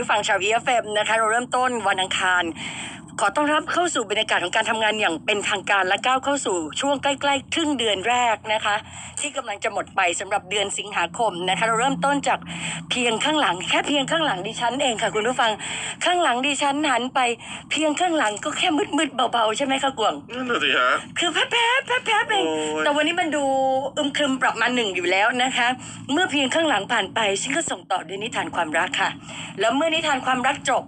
ผู้ฟังชาวเอฟเอ็มนะคะเราเริ่มต้นวันอังคาร ขอต้อนรับเข้าสู่บรรยากาศของการทำงานอย่างเป็นทางการและก้าวเข้าสู่ช่วงใกล้ๆครึ่งเดือนแรกนะคะ ที่กำลังจะหมดไปสำหรับเดือนสิงหาคมนะคะเราเริ่มต้นจากเพียงข้างหลัง แค่เพียงข้างหลังดิฉันเองค่ะคุณผู้ฟังข้างหลังดิฉันหันไป เพียงข้างหลังก็แค่มืดๆเบาๆใช่ไหมคะกวางนั่นน่ะสิฮะคือแป๊บแป๊บแป๊บแป๊บเองโอ้ยแต่วันนี้มันดูอึมครึมปรับมาหนึ่งอยู่แล้วนะคะ เมื่อเพียงข้างหลังผ่านไปฉันก็ส่งต่อด้วยนิทานความรักค่ะ แล้วเมื่อนิทานความรักจบ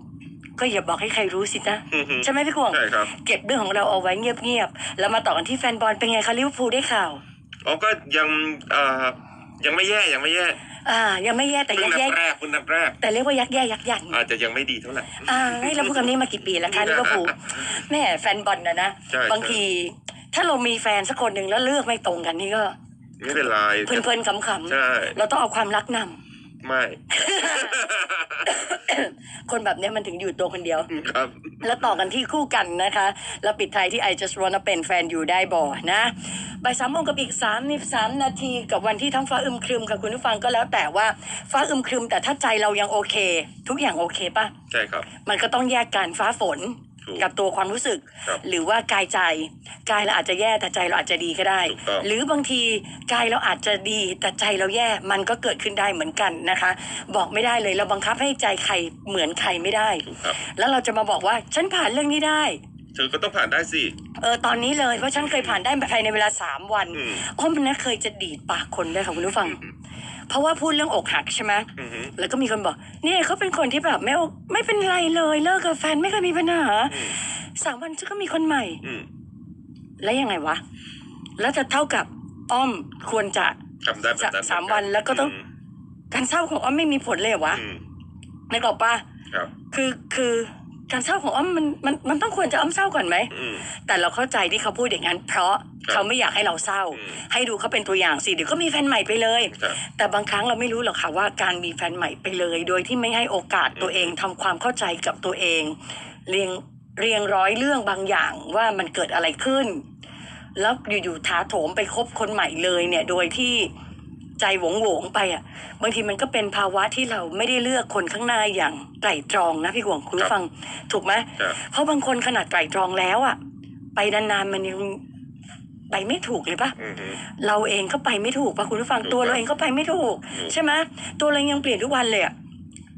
ก็อย่าบอกให้ใครรู้สินะอือฮึ ใช่ไหมพี่กวงใช่ครับ เก็บเรื่องของเราเอาไว้เงียบๆแล้วมาต่อกันที่แฟนบอลเป็นไงคะลิเวอร์พูลได้ข่าว อ๋อก็ยังเอ่อยังไม่แย่ยังไม่แย่อ่า ยังไม่แย่แต่เพิ่ยังกนัแย่บแรกเพิ่งนับแรก แต่เรียกว่ายักแย่ยักยัน อาจจะยังไม่ดีเท่าไหร่ อ่าให้เราพูดคำนี้มากี่ปีแล้วคะลิเวอร์พูลแม่แฟนบอลนะนะ ใช่ บางที ถ้าเรามีแฟนสักคนหนึ่งแล้วเลือกไม่ตรงกันนี่ก็ไม่เป็นไรเพลินๆขำใช่ ๆเราต้องเอาความรักนำ ไม่ คนแบบเนี้ยมันถึงอยู่ตัวคนเดียว ครับ แล้วต่อกันที่คู่กันนะคะ แล้วปิดท้ายที่ I just wanna เป็นแฟนอยู่ได้บ่นะบ่ายสามโมงกับอีกสามนิสามนาทีกับวันที่ท้องฟ้าอึมครึมค่ะคุณผู้ฟังก็แล้วแต่ว่าฟ้าอึมครึมแต่ถ้าใจเรายังโอเค ทุกอย่างโอเคปะใช่ครับ มันก็ต้องแยกกันฟ้าฝนถู กกับตัวความรู้สึกครับหรือว่ากายใจ กายเราอาจจะแย่แต่ใจเราอาจจะดีก็ได้ถูกต้องหรือบางทีกายเราอาจจะดีแต่ใจเราแย่มันก็เกิดขึ้นได้เหมือนกันนะคะ บอกไม่ได้เลยเราบังคับให้ใจใครเหมือนใครไม่ได้ถูกครับแล้วเราจะมาบอกว่าฉันผ่านเรื่องนี้ได้เธอก็ต้องผ่านได้สิ เออ ตอนนี้เลยเพราะฉันเคยผ่านได้ภายในเวลาสามวันอืมอ้อมนนะเคยจะดีดปากคนด้วยค่ะคุณผู้ฟัง เพราะว่าพูดเรื่องอกหักใช่ไหมอือฮึ แล้วก็มีคนบอกเนี่ยเขาเป็นคนที่แบบไม่อกไม่เป็นไรเลยเลิกกับแฟนไม่เคยมีปัญหาอืม สามวันฉันก็มีคนใหม่ อืมแล้วยังไงวะ แล้วจะเท่ากับอ้อมควรจะทำได้แบบนั้นสามวันแล้วก็ต้องมการเศร้าของอ้อมไม่มีผลเลยเหรอวะอืมนึกออกปะครับคือคือการเศร้าของอ้อมมันมันมันต้องควรจะอ้อมเศร้าก่อนไหม อืมแต่เราเข้าใจที่เขาพูดอย่างนั้น เพราะครับ เขาไม่อยากให้เราเศร้าอืมให้ดูเขาเป็นตัวอย่างสิเดี๋ยวก็มีแฟนใหม่ไปเลยครับแต่บางครั้งเราไม่รู้หรอกค่ะว่าการมีแฟนใหม่ไปเลย โดยที่ไม่ให้โอกาสตัวเองทำความเข้าใจกับตัวเอง เรียงเรียงร้อยเรื่องบางอย่างว่ามันเกิดอะไรขึ้น แล้วอยู่ๆท้าโถมไปคบคนใหม่เลยเนี่ย โดยที่ใจหวงหวงๆไปอะ บางทีมันก็เป็นภาวะที่เราไม่ได้เลือกคนข้างหน้าอย่างไตร่ตรองนะพี่หวงคุณผู้ฟัง ถูกไหมครับเพราะบางคนขนาดไตร่ตรองแล้วอะ ไปนานๆมันยัง ไปไม่ถูกเลยปะอือฮึเราเองก็ไปไม่ถูกปะคุณผู้ฟังถูกตัวครับเราเองก็ไปไม่ถูกถูก ใช่ไหมตัวเรายังเปลี่ยนทุกวันเลยอะ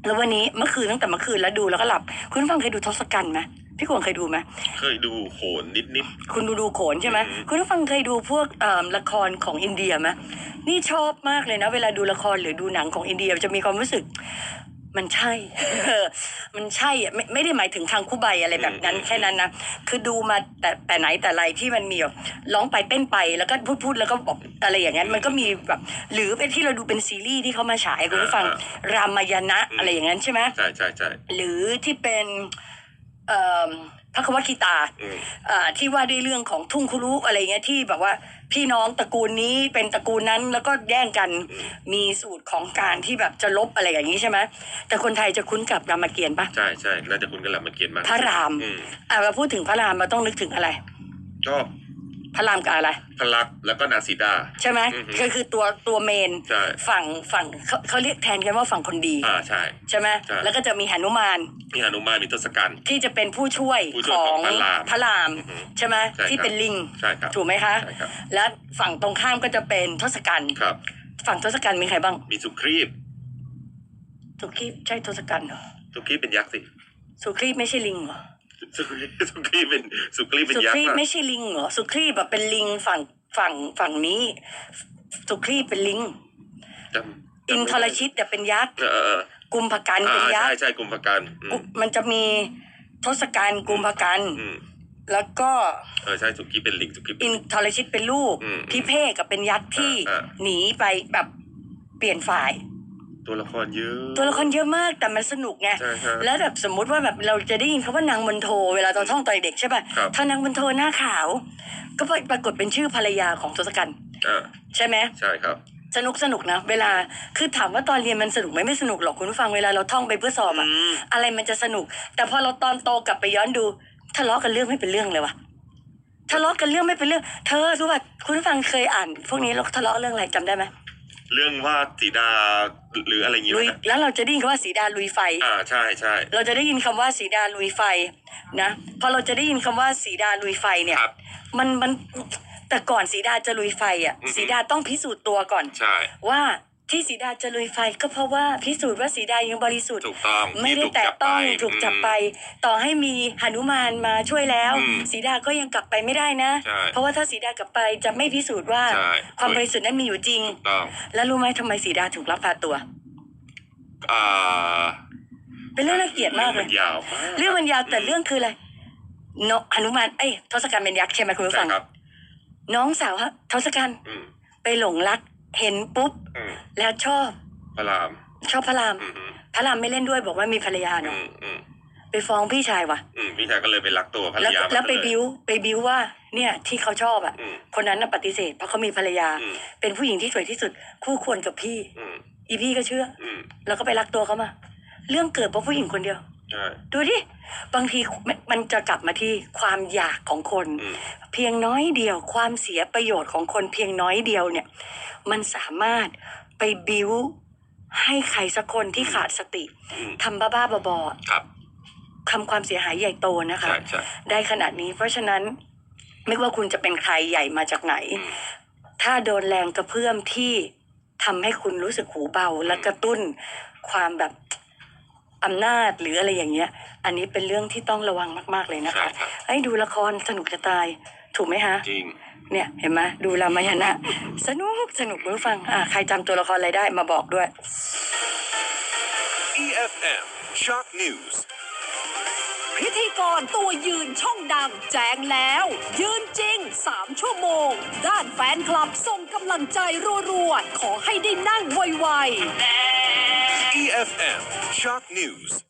แล้ววันนี้เมื่อคืนตั้งแต่เมื่อคืนแล้วดูแล้วก็หลับ คุณผู้ฟังเคยดูทศกัณฐ์ไหมพี่กวงเคยดูไหมเคยดูโขนนิดนิดคุณดูดูโขนใช่ไหมอือหือคุณผู้ฟังเคยดูพวกเอ่อละครของอินเดียไหมนี่ชอบมากเลยนะ เวลาดูละครหรือดูหนังของอินเดียจะมีความรู้สึก มันใช่ มันใช่อะไม่ไม่ได้หมายถึงทางคู่ใบอะไรแบบนั้นอืมแค่นั้นนะ คือดูมาแต่แต่ไหนแต่ไรที่มันมีแบบร้องไปเต้นไปแล้วก็พูดพูดแล้วก็บอกอะไรอย่างนั้นมันก็มีแบบหรือเป็นที่เราดูเป็นซีรีส์ที่เขามาฉายคุณผู้ฟังรามายณะอะไรอย่างนั้นใช่ไหมๆใช่ใช่ใช่หรือที่เป็นเอ่อ พระควคีตาอืมเอ่อที่ว่าด้วยเรื่องของทุ่งคุรุอะไรเงี้ยที่แบบว่าพี่น้องตระกูลนี้เป็นตระกูลนั้นแล้วก็แย่งกันมีสูตรของการที่แบบจะลบอะไรอย่างนี้ใช่ไหมแต่คนไทยจะคุ้นกับรามเกียรติ์ปะใช่ใช่น่าจะคุณกระหล่ำมาเกียนมากพระรามอืมอะเราพูดถึงพระรามเราต้องนึกถึงอะไรก็ พระรามกับอะไร พลักษณ์แล้วก็นางสีดา ใช่ไหมอือฮึ ก็คือตัวตัวเมน ใช่ฝั่งฝั่งเขาเขาเรียกแทนกันว่าฝั่งคนดี อ่าใช่ ใช่ไหมใช่ แล้วก็จะมีหนุมานมีหนุมานมีทศกัณฐ์ ที่จะเป็นผู้ช่วยผู้ขช่วยอของงพระรามพระรามอือฮึใช่ไหมใช่ครับที่เป็นลิง ใช่ครับถูกไหมคะ ใช่ครับและฝั่งตรงข้ามก็จะเป็นทศกัณฐ์ครับ ฝั่งทศกัณฐ์มีใครบ้าง มีสุครีบสุครีพใช่ทศกัณฐ์เหรอ สุครีบเป็นยักษ์สิ สุครีพไม่ใช่ลิงเหรอ สุครีบสุครีบเป็นสุครีบเป็นสุยักครีษ์พอะไม่ใช่ลิงเหรอสุครีพแบบเป็นลิงฝั่งฝั่งฝั่งนี้ สุครีพเป็นลิง จำจำอินไม่ทได้รชิตเนี่ยเป็นยักษ์เออเออเออกุมภกันเป็นอ่ายักใช่ษ์ใช่กลุ่มประกันอืมกุมันจะมีทศกัณฐ์กุมภกันอืมแล้วก็เออใช่สุกี้เป็นลิงสุกี้เป็น อินทรชิตเป็นลูกอืมพิเภกกับเป็นยักษ์ที่อ่าหนีไปแบบเปลี่ยนฝ่าย ตัวละครเยอะ ตัวละครเยอะมากแต่มันสนุกไงใช่ใช่แล้วแบบสมมุติว่าแบบเราจะได้ยินคำว่านางมนโทเวลาตอนท่องตอนเด็กใช่ป่ะครับ ถ้านางมนโทหน้าขาว ก็ปรากฏเป็นชื่อภรรยาของทศกัณฐ์อ่าใช่ไหม ใช่ครับ สนุกสนุกนะ เวลาคือถามว่าตอนเรียนมันสนุกไหมไม่สนุกหรอกคุณผู้ฟังเวลาเราท่องไปเพื่อสอบอะอืม อะไรมันจะสนุก แต่พอเราตอนโตกลับไปย้อนดูทะเลาะกันเรื่องไม่เป็นเรื่องเลยวะทะเลาะกันเรื่องไม่เป็นเรื่อง เธอรู้ป่ะคุณผู้ฟังเคยอ่าน พวกนี้เราทะเลาะเรื่องอะไรจำได้ไหม เรื่องว่าสีดาหรืออะไรอย่างงี้ลุยนะแล้วเราจะได้ยินคำว่าสีดาลุยไฟ อ่าใช่ใช่เราจะได้ยินคำว่าสีดาลุยไฟนะพอเราจะได้ยินคำว่าสีดาลุยไฟเนี่ย ครับ มันมันแต่ก่อนสีดาจะลุยไฟอะอือฮึ สีดาต้องพิสูจน์ตัวก่อน ใช่ ว่า ที่สีดาจะลุยไฟก็เพราะว่าพิสูจน์ว่าสีดายังบริสุทธิ์ ถูกต้องไม่ได้ที่ถูกแตะจับต้องไปถูกจับอืมไป ต่อให้มีหนุมานมาช่วยแล้วอืมสีดาก็ยังกลับไปไม่ได้นะใช่เพราะว่าถ้าสีดากลับไปจะไม่พิสูจน์ว่าใช่ความบริสุทธิ์นั้นมีอยู่จริงถูกต้องแล้วรู้ไหมทำไมสีดาถูกลักพาตัวอ่าเป็นเรื่องน่าเกลียดมากเลมัยนยาวมากเรื่องมันยาวแต่เรื่องคืออะไรเนาะหนุมานเอ้ยทศกัณฐ์เป็นยักษ์ใช่ไหมคุณผู้ใช่ฟังครับน้องสาวฮะทศกัณฐ์อืมไปหลงรัก เห็นปุ๊บ อืมแล้วชอบ พระรามชอบพระราม อืมอืมพระรามไม่เล่นด้วยบอกว่ามีภรรยาอืเนาะมอืมไปฟ้องพี่ชายว่ะ อืมพี่ชายก็เลยไปรักตัวภรรแล้วยาแล้วไปมาเยบิ้วไปบิ้วว่า เนี่ยที่เขาชอบอะ อืมคนนั้นน่ะปฏิเสธเพราะเขามีภรรยา อืมเป็นผู้หญิงที่สวยที่สุด คู่ควรกับพี่ อืมอีพี่ก็เชื่อ อืมแล้วก็ไปรักตัวเขามา เรื่องเกิดเพราะผู้หญิงคนเดียวใช่ ดูดิ บางทีมันจะกลับมาที่ความอยากของคนอืมเพียงน้อยเดียวความเสียประโยชน์ของคนเพียงน้อยเดียวเนี่ย มันสามารถไปบิ้วให้ใครสักคนที่ขาดสติอืมทำบ้าๆบอๆครับทำความเสียหายใหญ่โตนะคะใช่ใช่ได้ขนาดนี้เพราะฉะนั้นไม่ว่าคุณจะเป็นใครใหญ่มาจากไหนอืมถ้าโดนแรงกระเพื่อมที่ทำให้คุณรู้สึกหูเบาและกระตุ้นความแบบ อำนาจหรืออะไรอย่างเงี้ย อันนี้เป็นเรื่องที่ต้องระวังมากๆเลยนะใช่คะครับ ไอ้ยดูละครสนุกจะตาย ถูกไหมฮะจริง เนี่ยเห็นไหมดูรามายณะสนุกสนุกเพื่อฟังอ่าใครจำตัวละครอะไรได้มาบอกด้วย EFM Shock News พิธีกรตัวยืนช่องดังแจ้งแล้ว ยืนจริง 3 ชั่วโมง ด้านแฟนคลับส่งกำลังใจรัวๆ ขอให้ได้นั่งไวๆ EFM Shock News